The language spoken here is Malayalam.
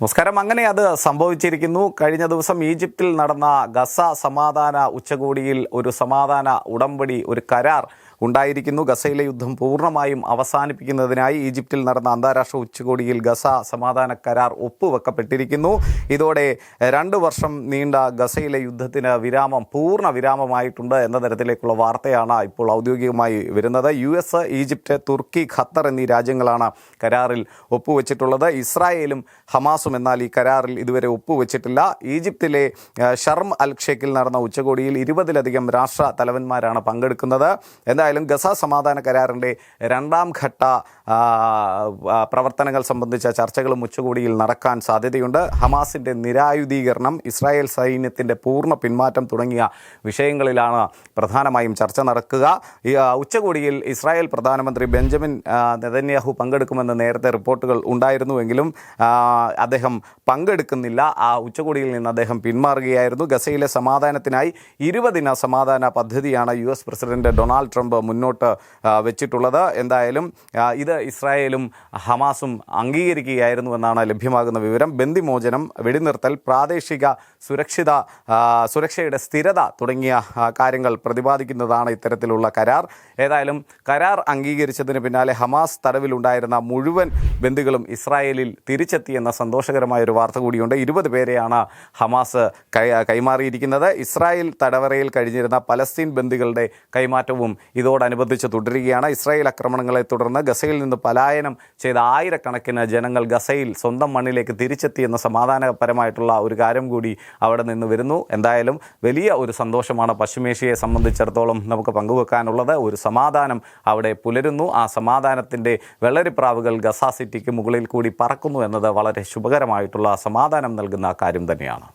നമസ്കാരം. അങ്ങനെ അത് സംഭവിച്ചിരിക്കുന്നു. കഴിഞ്ഞ ദിവസം ഈജിപ്തിൽ നടന്ന ഗസ സമാധാന ഉച്ചകോടിയിൽ ഒരു സമാധാന ഉടമ്പടി ഒരു കരാർ ഉണ്ടായിരിക്കുന്നു. ഗസയിലെ യുദ്ധം പൂർണമായും അവസാനിപ്പിക്കുന്നതിനായി ഈജിപ്തിൽ നടന്ന അന്താരാഷ്ട്ര ഉച്ചകോടിയിൽ ഗസ സമാധാന കരാർ ഒപ്പുവെക്കപ്പെട്ടിരിക്കുന്നു. ഇതോടെ രണ്ട് വർഷം നീണ്ട ഗസയിലെ യുദ്ധത്തിന് വിരാമം പൂർണ വിരാമമായിട്ടുണ്ട് എന്ന തരത്തിലേക്കുള്ള വാർത്തയാണ് ഇപ്പോൾ ഔദ്യോഗികമായി വരുന്നത്. യു എസ് ഈജിപ്റ്റ് തുർക്കി ഖത്തർ എന്നീ രാജ്യങ്ങളാണ് കരാറിൽ ഒപ്പുവെച്ചിട്ടുള്ളത്. ഇസ്രായേലും ഹമാസും എന്നാൽ ഈ കരാറിൽ ഇതുവരെ ഒപ്പുവെച്ചിട്ടില്ല. ഈജിപ്തിലെ ഷർം അൽ ഷേഖിൽ നടന്ന ഉച്ചകോടിയിൽ ഇരുപതിലധികം രാഷ്ട്ര തലവന്മാരാണ് പങ്കെടുക്കുന്നത്. എന്തായാലും ഗസ സമാധാന കരാറിന്റെ രണ്ടാം ഘട്ട പ്രവർത്തനങ്ങൾ സംബന്ധിച്ച ചർച്ചകളും ഉച്ചകോടിയിൽ നടക്കാൻ സാധ്യതയുണ്ട്. ഹമാസിന്റെ നിരായുധീകരണം ഇസ്രായേൽ സൈന്യത്തിന്റെ പൂർണ പിന്മാറ്റം തുടങ്ങിയ വിഷയങ്ങളിലാണ് പ്രധാനമായും ചർച്ച നടക്കുക. ഉച്ചകോടിയിൽ ഇസ്രായേൽ പ്രധാനമന്ത്രി ബെഞ്ചമിൻ നെതന്യാഹു പങ്കെടുക്കുമെന്ന് നേരത്തെ റിപ്പോർട്ടുകൾ ഉണ്ടായിരുന്നുവെങ്കിലും അദ്ദേഹം പങ്കെടുക്കുന്നില്ല. ആ ഉച്ചകോടിയിൽ നിന്ന് അദ്ദേഹം പിന്മാറുകയായിരുന്നു. ഗസയിലെ സമാധാനത്തിനായി ഇരുപതിന സമാധാന പദ്ധതിയാണ് U S president Donald Trump മുന്നോട്ട് ആ, വെച്ചിട്ടുള്ളത്. എന്തായാലും ഇത് ഇസ്രായേലും ഹമാസും അംഗീകരിക്കുകയായിരുന്നു എന്നാണ് ലഭ്യമാകുന്ന വിവരം. ബന്ദിമോചനം വെടിനിർത്തൽ പ്രാദേശിക സുരക്ഷിത സുരക്ഷയുടെ സ്ഥിരത തുടങ്ങിയ കാര്യങ്ങൾ പ്രതിപാദിക്കുന്നതാണ് ഇത്തരത്തിലുള്ള കരാർ. ഏതായാലും കരാർ അംഗീകരിച്ചതിന് പിന്നാലെ ഹമാസ് തടവിലുണ്ടായിരുന്ന മുഴുവൻ ബന്ദികളും ഇസ്രായേലിൽ തിരിച്ചെത്തിയെന്ന സന്തോഷകരമായ ഒരു വാർത്ത കൂടിയുണ്ട്. ഇരുപത് പേരെയാണ് ഹമാസ് കൈമാറിയിരിക്കുന്നത്. ഇസ്രായേൽ തടവറയിൽ കഴിഞ്ഞിരുന്ന പലസ്തീൻ ബന്ദികളുടെ കൈമാറ്റവും ഇതോടനുബന്ധിച്ച് തുടരുകയാണ്. ഇസ്രായേൽ ആക്രമണങ്ങളെ തുടർന്ന് ഗസയിൽ നിന്ന് പലായനം ചെയ്ത ആയിരക്കണക്കിന് ജനങ്ങൾ ഗസയിൽ സ്വന്തം മണ്ണിലേക്ക് തിരിച്ചെത്തിയെന്ന സമാധാനപരമായിട്ടുള്ള ഒരു കാര്യം കൂടി അവിടെ നിന്ന് വരുന്നു. എന്തായാലും വലിയ ഒരു സന്തോഷമാണ് പശ്ചിമേഷ്യയെ സംബന്ധിച്ചിടത്തോളം നമുക്ക് പങ്കുവെക്കാനുള്ളത്. ഒരു സമാധാനം അവിടെ പുലരുന്നു. ആ സമാധാനത്തിന്റെ വെള്ളരിപ്രാവുകൾ ഗസ സിറ്റിക്ക് മുകളിൽ കൂടി പറക്കുന്നു എന്നത് വളരെ ശുഭകരമായിട്ടുള്ള സമാധാനം നൽകുന്ന കാര്യം തന്നെയാണ്.